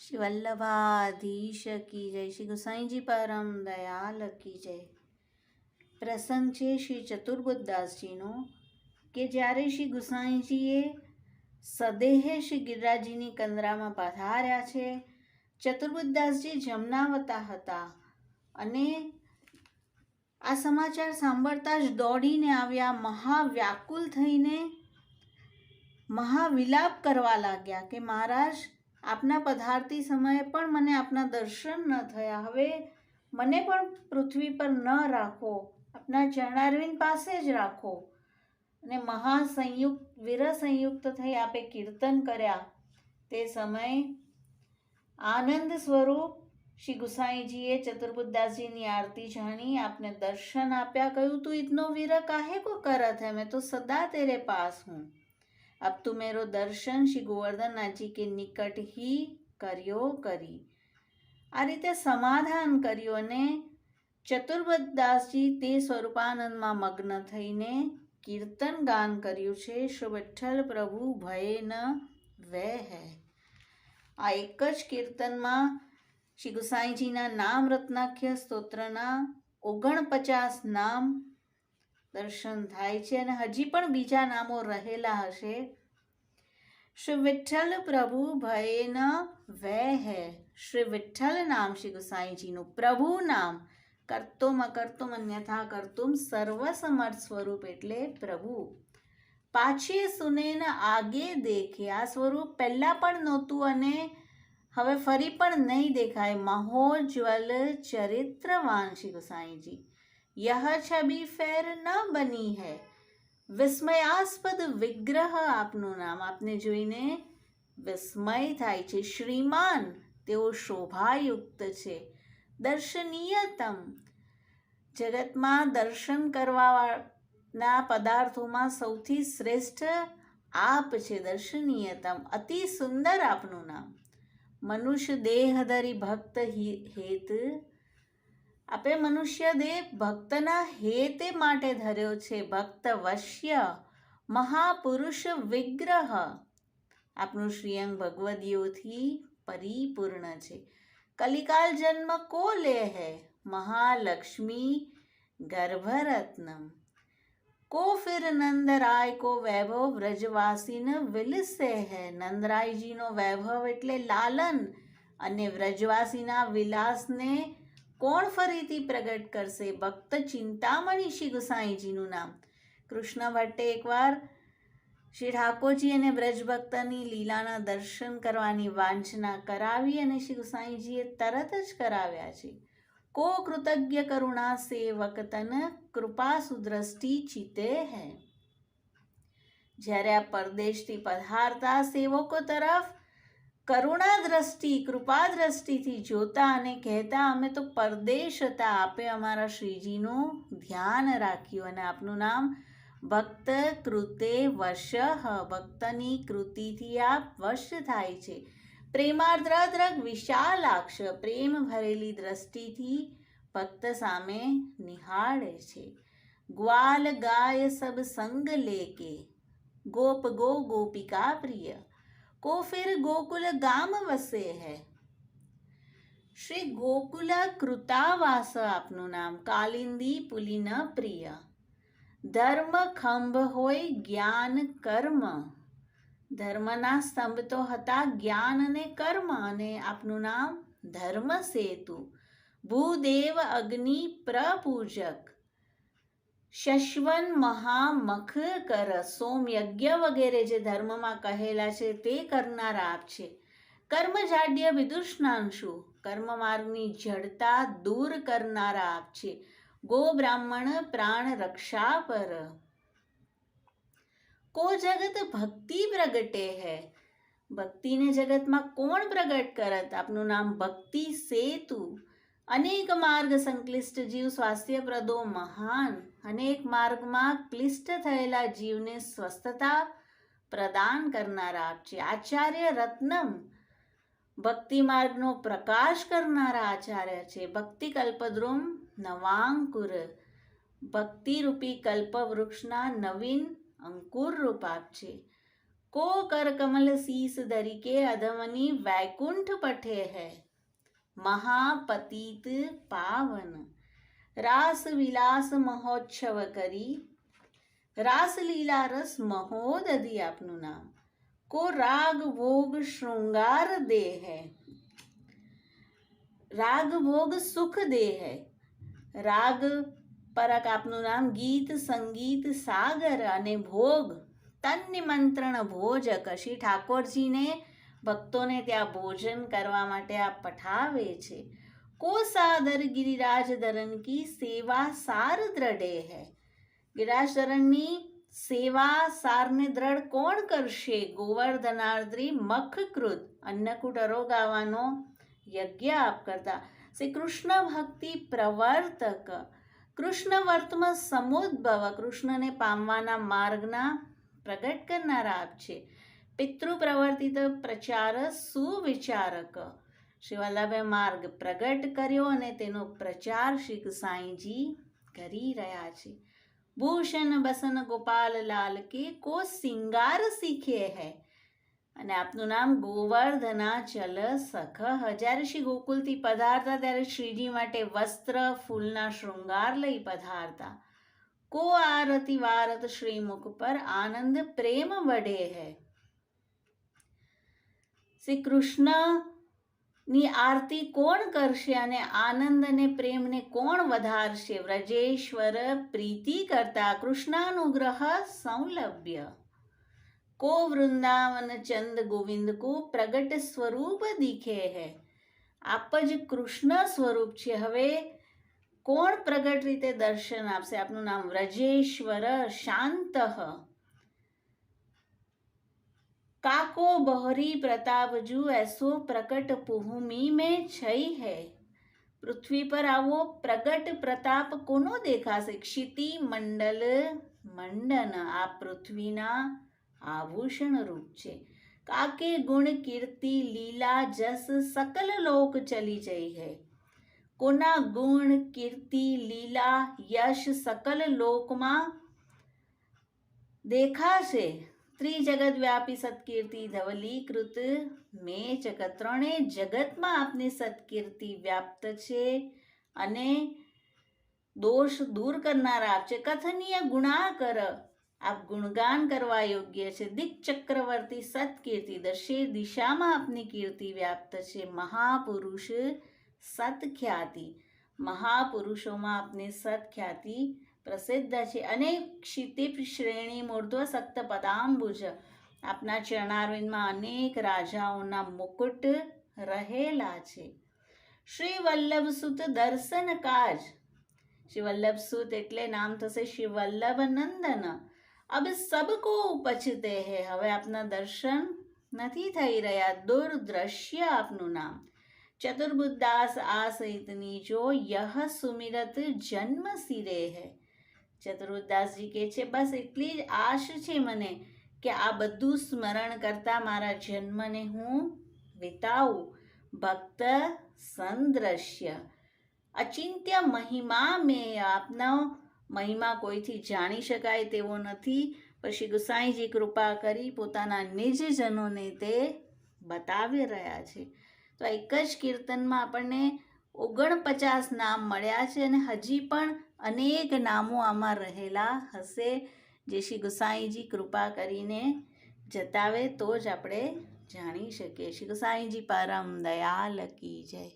શ્રી વલ્લભાધીશ કી જય શ્રી ગુસાઈજી પરમ દયાલ કી જય પ્રસંગ છે શ્રી ચતુર્બુદ્ધદાસજીનો કે જ્યારે શ્રી ગુસાઈજીએ સદેહે શ્રી ગિરિરાજીની કંદરામાં પધાર્યા છે ચતુર્બુદ્ધદાસજી જમનાવતા હતા અને આ સમાચાર સાંભળતા જ દોડીને આવ્યા મહાવ્યાકુલ થઈને મહાવિલાપ કરવા લાગ્યા કે મહારાજ આપના પધારતી સમયે પણ મને આપના દર્શન ન થયા. હવે મને પણ પૃથ્વી પર ન રાખો. આપના ચરણારવિંદ પાસે જ રાખો. અને મહાસંયુક્ત વીર સંયુક્ત થઈ આપે કીર્તન કર્યા. તે સમયે આનંદ સ્વરૂપ શ્રી ગુસાઈજીએ ચતુર્બુદ્દાસજીની આરતી જાણી આપને દર્શન આપ્યા. કહ્યું, તું ઇતનો વીર કાહે કો કરત હે? મેં તો સદા તેરે પાસ હું. अब तू मेरो दर्शन શ્રી ગોવર્ધનનાથજી કે નિકટ ही કર્યો કરી આ રીતે સમાધાન કર્યું અને ચતુર્બદાસજી તે સ્વરૂપાનંદમાં મગ્ન થઈને કીર્તન ગાન કર્યું છે શ્રી વિઠ્ઠલ પ્રભુ ભય ન વે હે આ એક જ કીર્તનમાં શ્રી ગુસાઈજીના નામ રત્નાખ્ય સ્તોત્રના ઓગણપચાસ નામ દર્શન થાય છે અને હજી પણ બીજા નામો રહેલા હશે. શ્રી વિઠ્ઠલ પ્રભુ ભયન વે હે શ્રી વિઠ્ઠલ નામ શ્રી ગુસાઈજીનું પ્રભુ નામ. કર્તુમ અકર્તુમ અન્યથા કર્તુમ સર્વસમર્થ સ્વરૂપ એટલે પ્રભુ. પાછી સુનેન આગે દેખે. આ સ્વરૂપ પહેલાં પણ નહોતું અને હવે ફરી પણ નહીં દેખાય. મહોજ્વલ ચરિત્રવાન શ્રી ગુસાઈજી. यह છબી ફેર ન બની હૈ વિસ્મયાસ્પદ વિગ્રહ આપનું નામ આપને જોઈને વિસ્મય થાય છે શ્રીમાન તેઓ શોભાયુક્ત છે દર્શનીયતમ જગતમાં દર્શન કરવાના પદાર્થોમાં સૌથી શ્રેષ્ઠ આપ છે દર્શનીયતમ અતિ સુંદર આપનું નામ મનુષ્ય દેહધરી ભક્ત હેત આપે મનુષ્ય દેહ ભક્તના હેતે માટે ધર્યો છે. ભક્ત વશ્ય મહાપુરુષ વિગ્રહ. આપનું શ્રીઅંગ ભગવદીઓથી પરિપૂર્ણ છે. કલિકાલ જન્મ કો લે હૈ? મહાલક્ષ્મી ગર્ભરત્નમ. કો ફિર નંદરાય કો વૈભવ વ્રજવાસીન વિલસે હૈ? નંદરાયજીનો વૈભવ એટલે લાલન અને વ્રજવાસીના વિલાસને કોણ ફરીથી પ્રગટ કરશે? ભક્ત ચિંતામણી શ્રી ગુસાઈજીનું નામ. કૃષ્ણ ભટ્ટે એકવાર શ્રી ઠાકોરજી અને બ્રજભક્તની લીલાના દર્શન કરવાની વાંચના કરાવી અને શ્રી ગુસાઈજીએ તરત જ કરાવ્યા છે. કો કૃતજ્ઞ કરુણા સેવક તન કૃપા સુદ્રષ્ટિ ચિતે હૈ. જ્યારે આ પરદેશથી પધારતા સેવકો તરફ કરુણા દ્રષ્ટિ કૃપા દ્રષ્ટિથી જોતા અને કહેતા, અમે તો પરદેશ હતા, આપે અમારા શ્રીજીનું ધ્યાન રાખ્યું અને આપનું નામ ભક્ત કૃતે વશ, ભક્તની કૃતિથી આપ વશ થાય છે. પ્રેમાર્દ્રદ્રગ વિશાલાક્ષ, પ્રેમ ભરેલી દ્રષ્ટિથી ભક્ત સામે નિહાળે છે. ગ્વાલ ગાય સબ સંગ લેકે, ગોપ ગો ગોપિકા પ્રિય. को फिर गोकुल गाम વસે હૈ શ્રી ગોકુલ કૃતાવાસ આપનું નામ કાલિંદી પુલિન પ્રિય ધર્મ ખંભ હોય જ્ઞાન કર્મ ધર્મના સ્તંભ તો હતા જ્ઞાન અને કર્મ અને આપનું નામ ધર્મ સેતુ ભૂદેવ અગ્નિ પ્રપૂજક શશ્વન મહામખ કર સોમ યજ્ઞ વગેરે જે ધર્મમાં કહેલા છે તે કરનારા આપ છે. કર્મજાડ્ય વિદુષ્ણાંશુ, કર્મ માર્ગની જડતા દૂર કરનારા આપ છે. ગો બ્રાહ્મણ પ્રાણ રક્ષા પર. કો જગત ભક્તિ પ્રગટે હૈ. ભક્તિને જગતમાં કોણ પ્રગટ કરત? આપનું નામ ભક્તિ સેતુ. અનેક માર્ગ સંક્લિષ્ટ જીવ સ્વાસ્થ્યપ્રદો મહાન. અનેક માર્ગમાં ક્લિષ્ટ થયેલા જીવને સ્વસ્થતા પ્રદાન કરનારા આપ છે. આચાર્ય રત્નમ ભક્તિ માર્ગનો પ્રકાશ કરનારા આચાર્ય છે. ભક્તિ કલ્પદ્રુમ નવાંકુર. ભક્તિરૂપી કલ્પવૃક્ષના નવીન અંકુર રૂપ આપ છે. કો કરકમલ શીસ દરીકે તરીકે અધમની વૈકુંઠ પઠે હૈ. મહાપતિત પાવન. રાસ વિલાસ મહોત્સવ કરી. રાસલીલા રસ મહોદધિ આપનું નામ. કો રાગ ભોગ શૃંગાર દે હૈ રાગ ભોગ સુખ દે હૈ રાગ પરક આપનું નામ ગીત, સંગીત, સાગર અને ભોગ. તન નિમંત્રણ ભોજ કશી ઠાકોરજીને. ભક્તોને ત્યાં ભોજન કરવા માટે આ પઠાવે છે. કો સાદર ગિરિરાજ ધરન કી સેવા સાર દ્રઢે હૈ ગિરિરાજ ધરણની સેવા સારને દ્રઢ કોણ કરશે ગોવર્ધનાર્દ્રી મખકૃત અન્નકૂટ અરોગાવાનો યજ્ઞ આપ કરતા શ્રી કૃષ્ણ ભક્તિ પ્રવર્તક કૃષ્ણ વર્તમાં સમુદ્ભવ કૃષ્ણને પામવાના માર્ગના પ્રગટ કરનારા આપ છે પિતૃ પ્રવર્તિત પ્રચાર સુવિચારક શ્રી વલ્લભે માર્ગ પ્રગટ કર્યો અને તેનો પ્રચાર શ્રી સાંઈજી કરી રહ્યા છે. ભૂષણ, બસન, ગોપાલ લાલ કે કો સિંગાર શીખે હૈ? અને આપનું નામ ગોવર્ધના, ચલ સખ. હજારે શ્રી ગોકુલથી પધારતા, ત્યારે શ્રીજી માટે વસ્ત્ર, ફૂલના શૃંગાર લઈ પધારતા. કો આરતી વારત શ્રીમુખ પર આનંદ પ્રેમ વડે હૈ? શ્રી ની આરતી કોણ કરશે અને આનંદ અને પ્રેમને કોણ વધારશે? વ્રજેશ્વર પ્રીતિ કરતા કૃષ્ણાનુગ્રહ સૌલભ્ય. કો વૃંદાવન ચંદ ગોવિંદ કો પ્રગટ સ્વરૂપ દીખે હે. આપ જ કૃષ્ણ સ્વરૂપ છે. હવે કોણ પ્રગટ રીતે દર્શન આપશે? આપનું નામ વ્રજેશ્વર શાંત. કાકો બહરી પ્રતાપ જુ એસો પ્રકટ ભૂમિ મેં છઈ હે પૃથ્વી પર આવો પ્રગટ પ્રતાપ કોનો દેખાશે ક્ષિતિ મંડલ મંડન આ પૃથ્વીના આભૂષણ રૂપ છે કાકે ગુણ કીર્તિ લીલા જસ સકલ લોક ચલી જઈ હૈ કોના ગુણ કીર્તિ લીલા યશ સકલ લોકમાં દેખાશે ત્રિજગત વ્યાપી સત્કીર્તિ ધવલીકૃત. મેં જગત ત્રણેય જગતમાં આપની સત્કીર્તિ વ્યાપ્ત છે અને દોષ દૂર કરનારા આપ છે કથનીય ગુણા કર આપ ગુણગાન કરવા યોગ્ય છે. દિક ચક્રવર્તી સત્કીર્તિ દશે દિશામાં આપની કીર્તિ વ્યાપ્ત છે. મહાપુરુષ સત્ખ્યાતિ. મહાપુરુષોમાં આપની સત્ખ્યાતિ પ્રસિદ્ધ છે. અનેક ક્ષિતિપ શ્રેણી મૂર્ધ્વ સક્ત પદાંબુજ આપના ચરણારવિંદમાં અનેક રાજાઓના મુકુટ રહેલા છે. શ્રી વલ્લભસુત દર્શન કાજ. શ્રી વલ્લભસુત એટલે નામ થશે શ્રી વલ્લભ નંદન અબ સબકો ઉપજતે હે. હવે આપના દર્શન નથી થઈ રહ્યા. દુર્દ્રશ્ય આપનું નામ. ચતુર્બુદ્દાસ આ સહિતની જો યહ સુમિરત જન્મ સિરે હે. ચતુર્બુદ્દાસજી કહે છે, બસ એટલી જ આશ છે મને કે આ બધું સ્મરણ કરતા મારા જન્મને હું વિતાવું. ભક્ત સંદ્રશ્ય. અચિંત્ય મહિમા મેં આપનો મહિમા કોઈથી જાણી શકાય તેવો નથી. પછી ગુસાઈજી કૃપા કરી પોતાના નિજજનોને તે બતાવી રહ્યા છે. તો એક જ કીર્તનમાં આપણને ઓગણપચાસ નામ મળ્યા છે અને હજી પણ અનેક નામો આમાં રહેલા હશે. જે શ્રી ગુસાઈજી કૃપા કરીને જતાવે તો જ આપણે જાણી શકીએ. શ્રી ગુસાઈજી પરમ દયાલ કી જય.